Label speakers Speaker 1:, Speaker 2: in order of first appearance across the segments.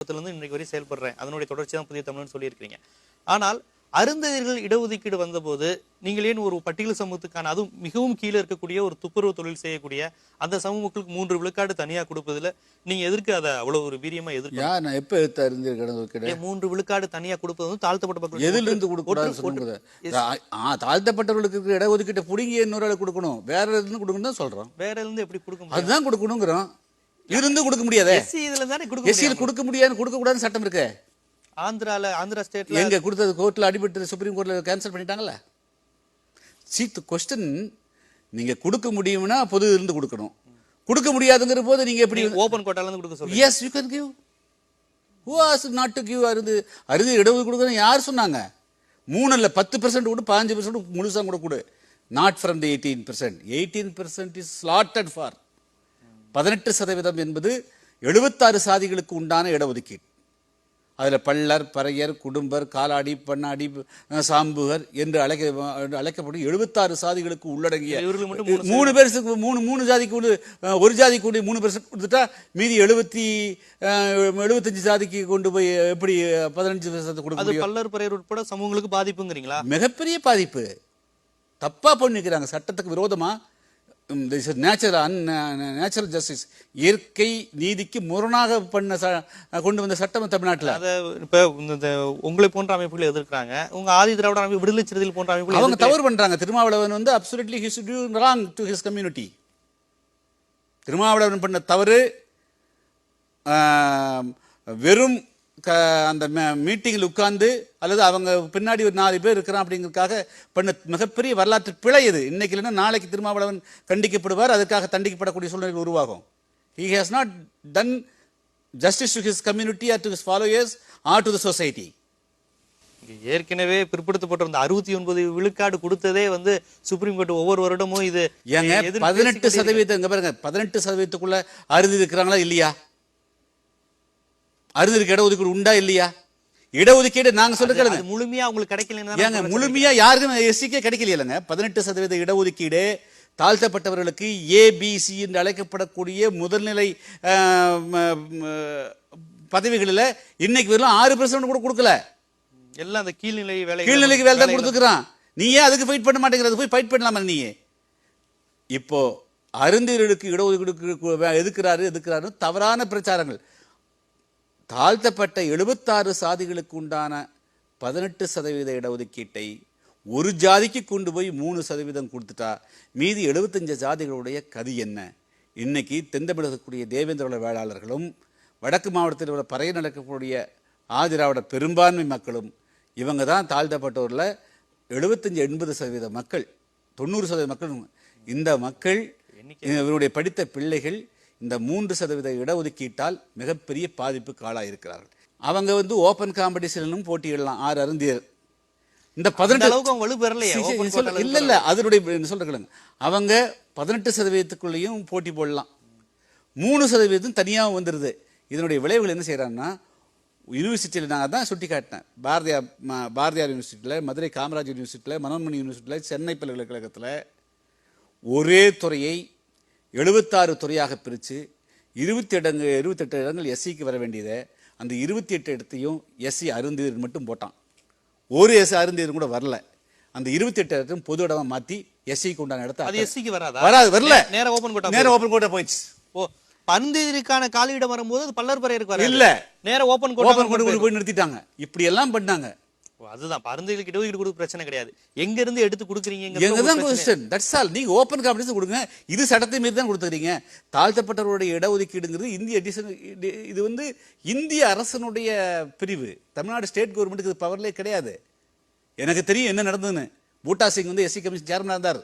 Speaker 1: இருந்து இன்னைக்கு வரை செயல்படுறேன். அதனுடைய தொடர்ச்சி தான் புதிய தமிழ்னு சொல்லியிருக்கிறீங்க. ஆனால் அருந்ததியர்கள் இடஒதுக்கீடு வந்தபோது நீங்கள் ஏன் ஒரு பட்டியல் சமூகத்துக்கான அதுவும் மிகவும் கீழே இருக்கக்கூடிய ஒரு துப்புரவு தொழில் செய்யக்கூடிய அந்த சமூக மக்களுக்கு மூன்று விழுக்காடு தனியா கொடுப்பதுல நீங்க எதற்கு அதை அவ்வளவு ஒரு வீரியமா எதிர்க்க
Speaker 2: நான் எப்ப எடுத்து
Speaker 1: மூன்று விழுக்காடு தனியா கொடுப்பது வந்து தாழ்த்தப்பட்ட மக்களுக்கு
Speaker 2: எதுல இருந்து
Speaker 1: ஒற்று-
Speaker 2: கொடுக்கூடாதுன்னு
Speaker 1: ஒற்று-
Speaker 2: சொல்லுங்க ஆ தாழ்த்தப்பட்டவர்களுக்கு இருக்கிற இடஒதுக்கீட்டை புடுங்கி இன்னொரு ஆளு கொடுக்கணும். வேற இருந்து கொடுக்கணும் தான் சொல்றோம்.
Speaker 1: வேற இருந்து எப்படி கொடுக்க முடியும்?
Speaker 2: அதுதான் கொடுக்கணுங்கிறோம். இருந்து கொடுக்க முடியாதே?
Speaker 1: எஸ்சி இதுல தானே கொடுக்க
Speaker 2: எஸ்சியில் கொடுக்க முடியாதுன்னு கொடுக்க கூடாதுன்னு சட்டம் இருக்கு.
Speaker 1: ஆந்திரால ஆந்திரா ஸ்டேட்ல
Speaker 2: எங்க கொடுத்தது கோர்ட்ல அடிபட்டு சுப்ரீம் கோர்ட்ல கேன்சல் பண்ணிட்டாங்கல்ல? சீட் கொஸ்டின் நீங்க கொடுக்க முடியும்னா பொது இருந்து கொடுக்கணும். கொடுக்க முடியாதுங்கிற போது நீங்க எப்படி
Speaker 1: ஓபன் கோட்டால இருந்து கொடுக்க சொல்லுங்க
Speaker 2: yes you can give who has not to give அருது அருது இடஒதுக்கீடு கொடுக்கணும் யார் சொன்னாங்க? மூணு இல்லை பத்து பெர்சன்ட் கொடு பாஞ்சு பெர்சன்ட் முழுசா கூட கொடு. Not from the eighteen percent eighteen percent is slotted for பதினெட்டு சதவீதம் என்பது எழுபத்தாறு சாதிகளுக்கு உண்டான இடஒதுக்கீடு. அதில் பள்ளர் பறையர் குடும்பர் காலாடி பண்ணாடி சாம்புகர் என்று அழைக்க அழைக்கப்படும் எழுபத்தாறு சாதிகளுக்கு உள்ளடங்கிய
Speaker 1: மூணு
Speaker 2: பேருக்கு மூணு மூணு ஜாதிக்கு ஒரு ஜாதி கூட மூணு பெர்சன்ட் கொடுத்துட்டா மீதி எழுபத்தி எழுபத்தஞ்சு ஜாதிக்கு கொண்டு போய் எப்படி பதினஞ்சு பெர்சன்ட் கொடுக்க
Speaker 1: பல்லர் பறையர் உட்பட சமூகங்களுக்கு பாதிப்புங்கிறீங்களா?
Speaker 2: மிகப்பெரிய பாதிப்பு. தப்பா பண்ணிக்கிறாங்க சட்டத்துக்கு விரோதமா நேச்சுரல் நேச்சுரல் ஜஸ்டிஸ் இயற்கை நீதிக்கு முரணாக பண்ண கொண்டு வந்த சட்டம் தமிழ்நாட்டுல.
Speaker 1: அத இப்ப இந்த உங்களை போன்ற அமைப்புகள் எதிர்க்கிறாங்க. உங்க ஆதி திராவிட அமைப்பு விடுதலை சிறுத்தைகள் போன்ற அமைப்புகள்
Speaker 2: அவங்க. தவறு பண்றாங்க. திருமாவளவன் வந்து absolutely his due wrong to his community Thirumavalavan பண்ண தவறு வெறும் க அந்த மீட்டிங்கில் உட்கார்ந்து அல்லது அவங்க பின்னாடி ஒரு நாலு பேர் இருக்கிறான் அப்படிங்கிறதுக்காக பண்ண மிகப்பெரிய வரலாற்று பிழை இது. இன்னைக்கு இல்லைன்னா நாளைக்கு திருமாவளவன் கண்டிக்கப்படுவார் அதுக்காக தண்டிக்கப்படக்கூடிய சூழ்நிலை உருவாகும். He has not done justice to his community or to his followers or to the society
Speaker 1: ஏற்கனவே பிற்படுத்தப்பட்டிருந்த அறுபத்தி ஒன்பது விழுக்காடு கொடுத்ததே வந்து சுப்ரீம் கோர்ட் ஒவ்வொரு வருடமும் இது
Speaker 2: ஏங்க பதினெட்டு சதவீதம் பாருங்க பதினெட்டு சதவீதத்துக்குள்ள அறுதி இருக்கிறாங்களா இல்லையா? அறுதி இருக்க இடஒதுக்கீடு உண்டா இல்லையா? இடஒதுக்கீடு நாங்க
Speaker 1: அது முழுமையா உங்களுக்கு கிடைக்கலன்னு தானே
Speaker 2: ஏங்க முழுமையா யாருக்கும் எஸ்சிக்கே கிடைக்கலையிலங்க பதினெட்டு சதவீத இடஒதுக்கீடு தாழ்த்தப்பட்டவர்களுக்கு ஏபிசி என்று அழைக்கப்படக்கூடிய முதல்நிலை பதவிகளில் இன்னைக்கு வெறும் ஆறு பெர்சன்ட் கூட கொடுக்கல.
Speaker 1: எல்லாம் அந்த கீழ்நிலை வேலை
Speaker 2: கீழ்நிலைக்கு வேலை தான் கொடுத்துக்கிறான். நீ ஏன் அதுக்கு ஃபைட் பண்ண மாட்டேங்கிறது? போய் ஃபைட் பண்ணலாமா நீ? இப்போ அருந்தியர்களுக்கு இடஒதுக்கீடு எதுக்குறாரு எதுக்குறாரு தவறான பிரச்சாரங்கள். தாழ்த்தப்பட்ட எழுபத்தாறு சாதிகளுக்கு உண்டான பதினெட்டு சதவீத இடஒதுக்கீட்டை ஒரு ஜாதிக்கு கொண்டு போய் மூணு சதவீதம் கொடுத்துட்டா மீதி எழுபத்தஞ்சு ஜாதிகளுடைய கதி என்ன? இன்னைக்கு தென்தமிழக இருக்கக்கூடிய தேவேந்திரோட வேளாளர்களும் வடக்கு மாவட்டத்தில் உள்ள பறைய நடக்கக்கூடிய ஆதிராவிட பெரும்பான்மை மக்களும் இவங்க தான் தாழ்த்தப்பட்டோரில் எழுபத்தஞ்சு எண்பது சதவீத மக்கள் தொண்ணூறு சதவீத மக்கள். இந்த மக்கள் இவருடைய படித்த பிள்ளைகள் இந்த மூன்று சதவீத இடஒதுக்கீட்டால் மிகப்பெரிய பாதிப்புக்கு ஆளாயிருக்கிறார்கள். அவங்க வந்து ஓப்பன் காம்படிஷனும் போட்டியிடலாம் ஆறு அருந்தியர். இந்த பதினெட்டு
Speaker 1: அளவுக்கு வலு பெறலையே
Speaker 2: இல்ல இல்ல அதனுடைய என்ன சொல்றேன் அவங்க பதினெட்டு சதவீதத்துக்குள்ளேயும் போட்டி போடலாம். மூணு சதவீதம் தனியாக வந்துடுது இதனுடைய விளைவுகள் என்ன செய்யறாங்கன்னா யூனிவர்சிட்டியில் நான் தான் சுட்டி காட்டினேன். பாரதியார் பாரதியார் யூனிவர்சிட்டியில் மதுரை காமராஜ் யூனிவர்சிட்டியில் மனோன்மணி யூனிவர்சிட்டியில் சென்னை பல்கலைக்கழகத்தில் ஒரே துறையை எழுபத்தாறு துறையாக பிரித்து இருபத்தி இடங்கு இருபத்தெட்டு இடங்கள் எஸ்சிக்கு வர வேண்டியதை அந்த இருபத்தி எட்டு இடத்தையும் எஸ்சி அருந்தீர் மட்டும் போட்டான். ஒரு எஸ் அருந்தீர் கூட வரல. அந்த இருபத்தி எட்டு இடத்தையும் பொது இடமா மாற்றி எஸ்சிக்கு உண்டான இடத்த
Speaker 1: அது எஸ்சிக்கு வராதா?
Speaker 2: வராது வரல.
Speaker 1: நே- நேரா ஓபன் கோட்டா
Speaker 2: நேரம் ஓப்பன் கோட்டை போயிடுச்சு.
Speaker 1: ஓ பருந்ததிற்கான காலியிடம் வரும்போது அது பல்லர் பறையருக்கு
Speaker 2: இல்ல.
Speaker 1: நேரா ஓபன்
Speaker 2: ஓப்பன் கோட்டை
Speaker 1: கோட்டா
Speaker 2: கொண்டு போய் நிறுத்திட்டாங்க. இப்படி எல்லாம் பண்ணாங்க.
Speaker 1: அதுதான். பருந்ததிகளுக்கு இடஒதுக்கீடு கொடுக்க பிரச்சனை கிடையாது. எங்க இருந்து எடுத்து கொடுக்குறீங்க
Speaker 2: தான் கொஸ்டின் தட்ஸ் ஆல் நீங்க ஓப்பன் காம்படிஷன் கொடுங்க. இது சட்டத்தை மீறி தான் கொடுத்துறீங்க தாழ்த்தப்பட்டவருடைய இடஒதுக்கீடுங்கிறது இந்திய டிசன் இது வந்து இந்திய அரசனுடைய பிரிவு. தமிழ்நாடு ஸ்டேட் கவர்மெண்ட்டுக்கு இது பவர்லே கிடையாது. எனக்கு தெரியும் என்ன நடந்ததுன்னு. பூட்டா சிங் வந்து எஸ்சி கமிஷன் சேர்மனாக இருந்தார்.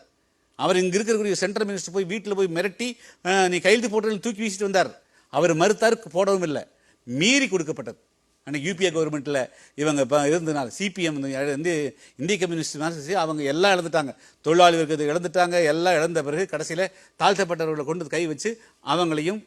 Speaker 2: அவர் இங்க இருக்கக்கூடிய சென்ட்ரல் மினிஸ்டர் போய் வீட்டில் போய் மிரட்டி நீ கையெழுத்து போட்டு தூக்கி வீசிட்டு வந்தார். அவர் மறுத்தார் போடவும் இல்லை. மீறி கொடுக்கப்பட்டது. அன்றைக்கி யூபிஏ கவர்மெண்ட்டில் இவங்க இப்போ இருந்தனால சிபிஎம் வந்து இந்திய கம்யூனிஸ்ட் மார்க்சிஸ்ட் அவங்க எல்லாம் இழந்துட்டாங்க. தொழிலாளி வர்க்கத்தை இழந்துட்டாங்க. எல்லாம் இழந்த பிறகு கடைசியில் தாழ்த்தப்பட்டவர்களை கொண்டு கை வச்சு அவங்களையும்